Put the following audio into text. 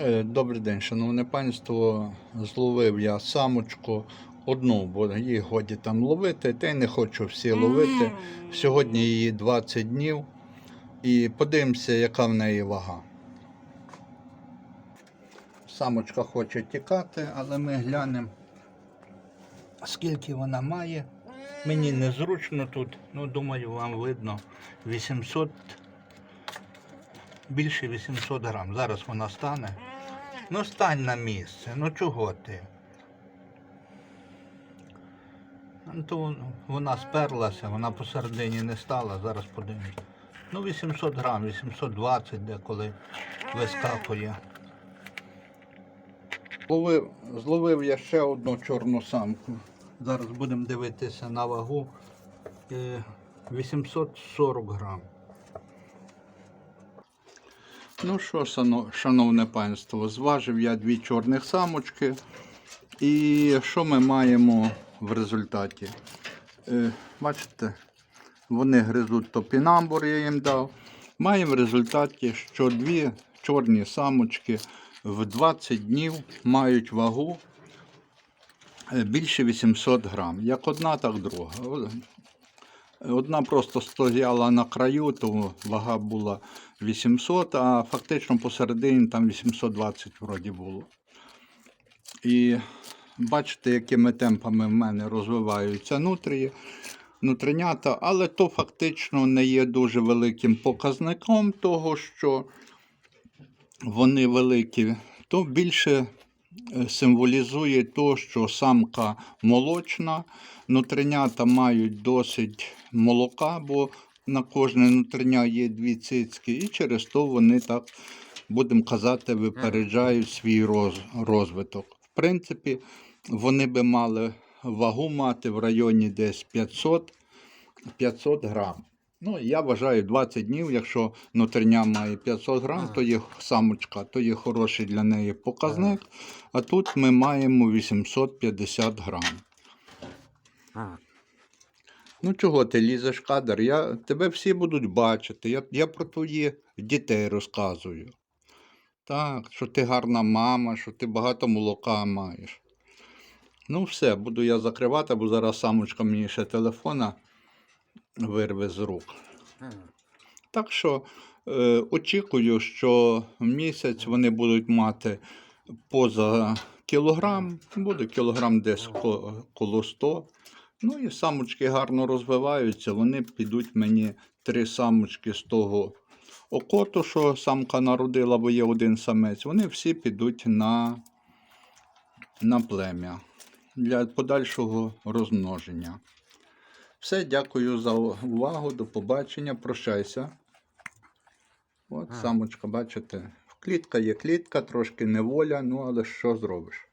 Е, Добрий день, шановне панство. Зловив я самочку одну, бо її годі там ловити, та й не хочу всі ловити. Сьогодні її 20 днів. І подивимося, яка в неї вага. Самочка хоче тікати, але ми глянемо, скільки вона має. Мені незручно тут, ну думаю, вам видно 800, більше 800 грам. Зараз вона стане. Ну стань на місце, ну чого ти? Ну, то вона сперлася, вона посередині не стала, зараз подивимось. Ну 800 грам, 820 деколи вискакує. Зловив, зловив я ще одну чорну самку. Зараз будемо дивитися на вагу. Е, 840 грам. Ну що, шановне панство, зважив я дві чорних самочки. І що ми маємо в результаті? Е, бачите, вони гризуть топінамбур, я їм дав. Маємо в результаті, що дві чорні самочки в 20 днів мають вагу е, більше 800 грам. Як одна, так друга. Одна просто стояла на краю, то вага була 800, а фактично посередині там 820 вроді було. І бачите, якими темпами в мене розвиваються нутрії, нутринята, але то фактично не є дуже великим показником того, що вони великі, то більше е, символізує то, що самка молочна, нутринята мають досить молока, бо на кожне нутриня є дві цицьки, і через то вони так, будемо казати, випереджають свій роз, розвиток. В принципі, вони би мали вагу мати в районі десь 500, 500 грам. Ну, я вважаю 20 днів, якщо нутрня має 500 грам, то є самочка, то є хороший для неї показник. А тут ми маємо 850 грам. Ну чого ти лізеш в кадр? Я, тебе всі будуть бачити. Я, я про твоїх дітей розказую. Так, що ти гарна мама, що ти багато молока маєш. Ну, все, буду я закривати, бо зараз самочка мені ще телефона вирве з рук. Так що е, очікую, що в місяць вони будуть мати поза кілограм, буде кілограм десь коло 100. Ну і самочки гарно розвиваються. Вони підуть мені три самочки з того окоту, що самка народила, бо є один самець. Вони всі підуть на, на плем'я для подальшого розмноження. Все, дякую за увагу. До побачення. Прощайся. От А. самочка, бачите. Клітка є клітка, трошки неволя, ну але що зробиш?